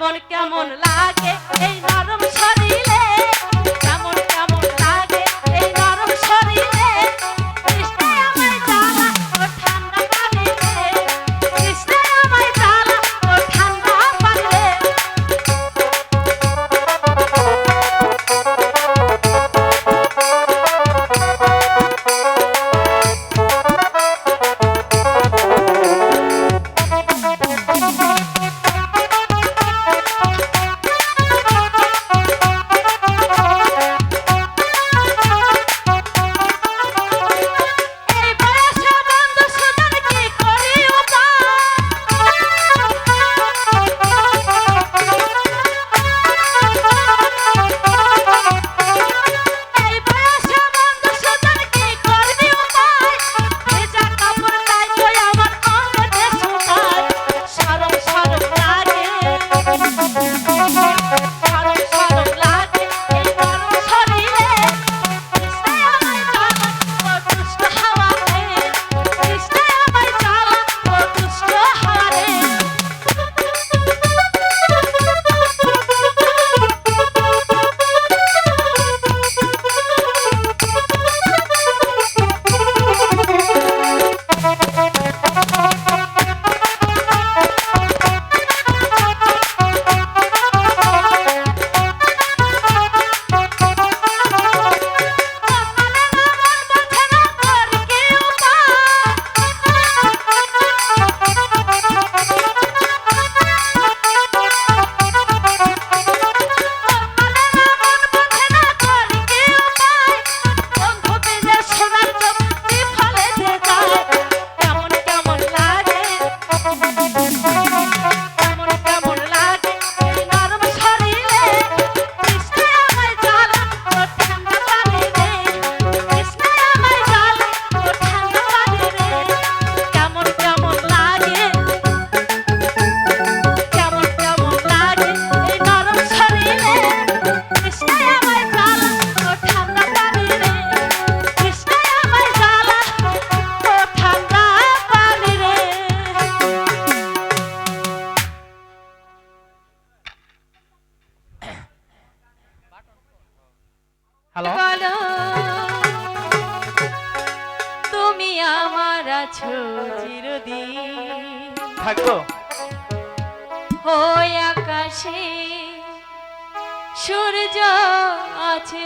কেমন কেমন লাগে এই নরম শরীরে? বলো তুমি আমার আছো চিরদিন। থাকব ওই আকাশে সূর্য আছে